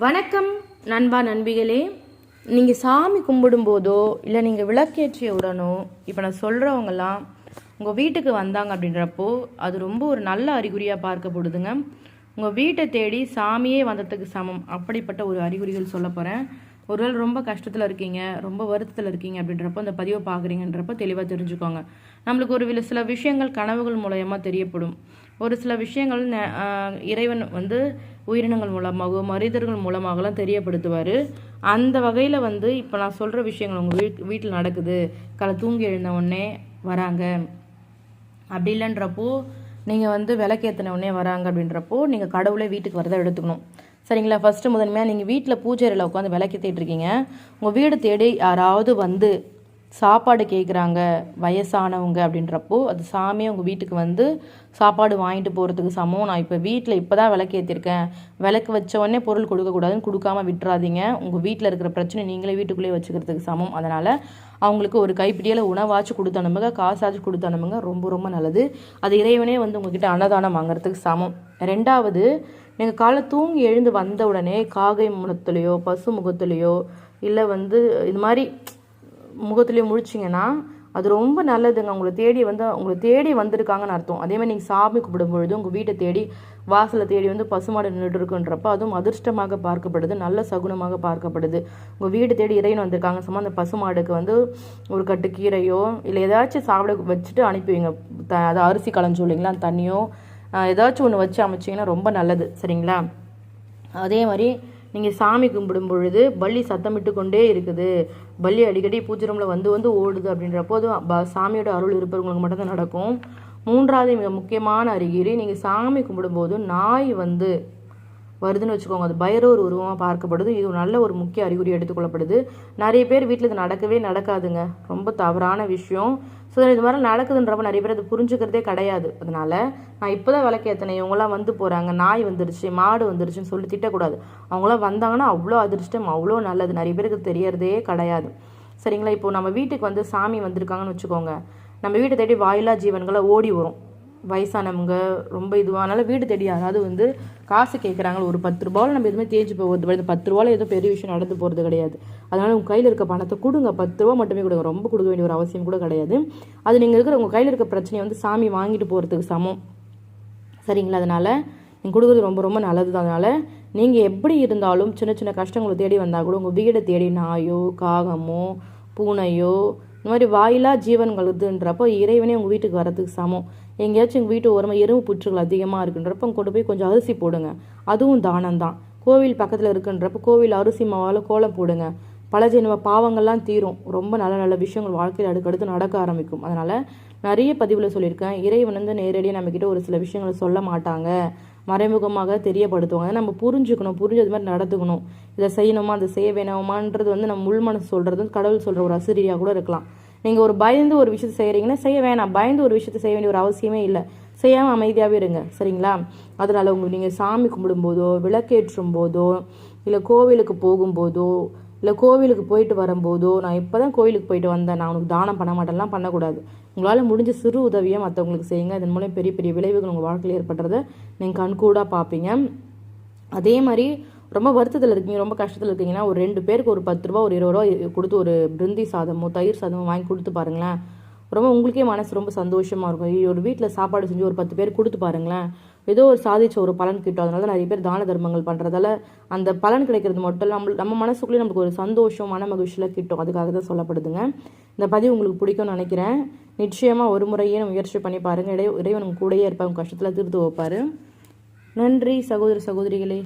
வணக்கம் நண்பா நண்பிகளே. நீங்கள் சாமி கும்பிடும்போதோ இல்லை நீங்கள் விளக்கேற்றிய உடனோ இப்போ நான் சொல்கிறவங்கலாம் உங்கள் வீட்டுக்கு வந்தாங்க அப்படின்றப்போ அது ரொம்ப ஒரு நல்ல அறிகுறியாக பார்க்கப்படுதுங்க உங்கள் வீட்டை தேடி சாமியே வந்ததுக்கு சமம். அப்படிப்பட்ட ஒரு அறிகுறிகள் சொல்ல போகிறேன் ஒருவேளை ரொம்ப கஷ்டத்தில் இருக்கீங்க ரொம்ப வருத்தத்தில் இருக்கீங்க அப்படின்றப்போ அந்த பதிவை பார்க்குறீங்கன்றப்போ தெளிவாக தெரிஞ்சுக்கோங்க. நம்மளுக்கு ஒரு சில விஷயங்கள் கனவுகள் மூலயமா தெரியப்படும். ஒரு சில விஷயங்கள் இறைவன் வந்து உயிரினங்கள் மூலமாகவோ மனிதர்கள் மூலமாகலாம் தெரியப்படுத்துவார். அந்த வகையில் வந்து இப்போ நான் சொல்கிற விஷயங்கள் உங்கள் வீட் வீட்டில் நடக்குது. காலை தூங்கி எழுந்த உடனே வராங்க. அப்படி இல்லைன்றப்போ நீங்கள் வந்து விளக்கேற்றின உடனே வராங்க அப்படின்றப்போ நீங்கள் கடவுளே வீட்டுக்கு வரதை எடுத்துக்கணும். சரிங்களா? ஃபஸ்ட்டு முதன்மையாக நீங்கள் வீட்டில் பூஜை அறையில் உட்காந்து விளக்கேற்றிட்டு இருக்கீங்க. உங்கள் வீடு தேடி யாராவது வந்து சாப்பாடு கேட்குறாங்க வயசானவங்க அப்படின்றப்போ அது சாமியே உங்கள் வீட்டுக்கு வந்து சாப்பாடு வாங்கிட்டு போகிறதுக்கு சமம். நான் இப்போ வீட்டில் இப்போ தான் விளக்கு ஏற்றிருக்கேன் விளக்கு வச்ச உடனே பொருள் கொடுக்கக்கூடாதுன்னு கொடுக்காம விட்டுறாதீங்க. உங்கள் வீட்டில் இருக்கிற பிரச்சனை நீங்களே வீட்டுக்குள்ளேயே வச்சுக்கிறதுக்கு சமம். அதனால் அவங்களுக்கு ஒரு கைப்பிடியில் உணவாச்சும் கொடுத்து அனுப்புங்க காசாச்சும் கொடுத்து அனுப்புங்க. ரொம்ப ரொம்ப நல்லது. அது இறைவனே வந்து உங்ககிட்ட அன்னதானம் வாங்குறதுக்கு சமம். ரெண்டாவது நீங்கள் காலை தூங்கி எழுந்து வந்த உடனே காகை முகத்துலேயோ பசு முகத்துலேயோ இல்லை வந்து இது மாதிரி முகத்துலேயோ முழிச்சிங்கன்னா அது ரொம்ப நல்லதுங்க. உங்களை தேடி வந்து உங்களை தேடி வந்திருக்காங்கன்னு அர்த்தம். அதேமாதிரி நீங்கள் சாமி கும்பிடும் பொழுது உங்கள் வீட்டை தேடி வாசலை தேடி வந்து பசுமாடு நின்றுட்டு இருக்குன்றப்ப அதுவும் அதிர்ஷ்டமாக பார்க்கப்படுது நல்ல சகுனமாக பார்க்கப்படுது. உங்கள் வீடு தேடி இறைன்னு வந்திருக்காங்க. சும்மா அந்த பசுமாடுக்கு வந்து ஒரு கட்டு கீரையோ இல்லை ஏதாச்சும் சாப்பிட வச்சுட்டு அனுப்பி வைங்க. த அது அரிசி களைஞ்சு இல்லைங்களா தண்ணியோ ஏதாச்சும் ஒன்று வச்சு அமைச்சிங்கன்னா ரொம்ப நல்லது சரிங்களா? அதே மாதிரி நீங்கள் சாமி கும்பிடும் பொழுது பள்ளி சத்தமிட்டு கொண்டே இருக்குது. பள்ளி அடிக்கடி பூஜை ரூமில் வந்து வந்து ஓடுது அப்படின்றப்போ அது சாமியோட அருள் இருப்பவங்களுக்கு மட்டும்தான் நடக்கும். மூன்றாவது மிக முக்கியமான அறிகுறி நீங்கள் சாமி கும்பிடும்போது நாய் வந்து வருதுன்னு வச்சுக்கோங்க. அது பைரவர் உருவமாக பார்க்கப்படுது. இது ஒரு நல்ல ஒரு முக்கிய அறிகுறி எடுத்துக்கொள்ளப்படுது. நிறைய பேர் வீட்டில் இது நடக்கவே நடக்காதுங்க. ரொம்ப தவறான விஷயம். ஸோ இது மாதிரி நடக்குதுன்றப்ப நிறைய பேர் அது புரிஞ்சுக்கிறதே கிடையாது. அதனால நான் இப்போ தான் விளக்கேற்றினேன் இவங்களாம் வந்து போகிறாங்க நாய் வந்துருச்சு மாடு வந்துருச்சுன்னு சொல்லி திட்டக்கூடாது. அவங்களாம் வந்தாங்கன்னா அவ்வளோ அதிர்ஷ்டம் அவ்வளோ நல்லது. நிறைய பேருக்கு தெரியறதே கிடையாது. சரிங்களா? இப்போ நம்ம வீட்டுக்கு வந்து சாமி வந்திருக்காங்கன்னு வச்சுக்கோங்க. நம்ம வீட்டை தேடி வாயிலா ஜீவன்களை ஓடி வரும். வயசானவங்க ரொம்ப இதுவானாலும் வீடு தேடி யாராவது வந்து காசு கேட்குறாங்க ஒரு பத்து ரூபாவில் நம்ம எதுவுமே தேஞ்சு போகிறது இந்த பத்து ரூபாவில் எதுவும் பெரிய விஷயம் நடந்து போகிறது கிடையாது. அதனால் உங்கள் கையில் இருக்க பணத்தை கொடுங்க. பத்து ரூபா மட்டுமே கொடுங்க. ரொம்ப கொடுக்க வேண்டிய ஒரு அவசியம் கூட கிடையாது. அது நீங்கள் இருக்கிற உங்கள் கையில் இருக்க பிரச்சனையை வந்து சாமி வாங்கிட்டு போகிறதுக்கு சமம். சரிங்களா? அதனால் நீங்கள் கொடுக்குறது ரொம்ப ரொம்ப நல்லது தான் அதனால் நீங்கள் எப்படி இருந்தாலும் சின்ன சின்ன கஷ்டங்களை தேடி வந்தால் கூட உங்கள் வீடை தேடி நாயோ காகமோ பூனையோ இந்த மாதிரி வாயிலா ஜீவன்கள் இதுன்றப்போ இறைவனே உங்கள் வீட்டுக்கு வரதுக்கு சமம். எங்கேயாச்சும் எங்கள் வீட்டு ஓரமாக எறும்பு புற்றுகள் அதிகமாக இருக்குன்றப்போ கொண்டு போய் கொஞ்சம் அரிசி போடுங்க. அதுவும் தானம் தான் கோவில் பக்கத்தில் இருக்குன்றப்போ கோவில் அரிசி மாவால் கோலம் போடுங்க. பல ஜென்ம பாவங்கள்லாம் தீரும். ரொம்ப நல்ல நல்ல விஷயங்கள் வாழ்க்கையில் அடுக்கடுத்து நடக்க ஆரம்பிக்கும். அதனால் நிறைய பதிவில் சொல்லியிருக்கேன். இறைவன் வந்து நேரடியாக நம்மக்கிட்ட ஒரு சில விஷயங்களை சொல்ல மாட்டாங்க. மறைமுகமாக தெரியப்படுத்துவாங்க. நம்ம புரிஞ்சுக்கணும் புரிஞ்சு அது மாதிரி நடந்துக்கணும். இதை செய்யணுமா அதை செய்ய வேணாமான்றது வந்து நம்ம உள் மனசு சொல்கிறது வந்து கடவுள் சொல்கிற ஒரு அசிரியாக கூட இருக்கலாம். நீங்கள் ஒரு பயந்து ஒரு விஷயத்தை செய்கிறீங்கன்னா செய்ய வேணாம். பயந்து ஒரு விஷயத்தை செய்ய வேண்டிய ஒரு அவசியமே இல்லை. செய்யாமல் அமைதியாகவே இருங்க. சரிங்களா? அதனால் உங்களுக்கு நீங்கள் சாமி கும்பிடும்போதோ விளக்கேற்றும் போதோ இல்லை கோவிலுக்கு போகும்போதோ இல்லை கோவிலுக்கு போயிட்டு வரும்போதோ நான் இப்போ தான் கோவிலுக்கு போயிட்டு வந்தேன். நான் உனக்கு தானம் பண்ண மாட்டேன்லாம் பண்ணக்கூடாது. உங்களால் முடிஞ்ச சிறு உதவியை மற்றவங்களுக்கு செய்யுங்க. இதன் மூலம் பெரிய பெரிய விளைவுகள் உங்கள் வாழ்க்கையில் ஏற்படுறத நீங்கள் கண்கூடாக பார்ப்பீங்க. அதே மாதிரி ரொம்ப வருத்தத்தில் இருக்கீங்க ரொம்ப கஷ்டத்தில் இருக்கீங்கன்னா ஒரு ரெண்டு பேருக்கு ஒரு பத்து ரூபா ஒரு இருபது ரூபா கொடுத்து ஒரு பிருந்தி சாதமோ தயிர் சாதமோ வாங்கி கொடுத்து பாருங்களேன். ரொம்ப உங்களுக்கே மனசு ரொம்ப சந்தோஷமாக இருக்கும். ஐயோ, ஒரு வீட்டில் சாப்பாடு செஞ்சு ஒரு பத்து பேர் கொடுத்து பாருங்களேன். ஏதோ ஒரு சாதிச்ச ஒரு பலன் கிட்டும். அதனால தான் நிறைய பேர் தான தர்மங்கள் பண்ணுறதால அந்த பலன் கிடைக்கிறது மட்டும் இல்லை நம்ம நம்ம மனசுக்குள்ளேயே நமக்கு ஒரு சந்தோஷம் மன மகிழ்ச்சியில் கிட்டும். அதுக்காக தான் சொல்லப்படுதுங்க. இந்த பதிவு உங்களுக்கு பிடிக்கும்னு நினைக்கிறேன். நிச்சயமாக ஒரு முறையே முயற்சி பண்ணி பாருங்கள் இடையே இறைவன் உங்க கூடயே இருப்பாங்க கஷ்டத்தில் திருத்து வைப்பார். நன்றி சகோதர சகோதரிகளே.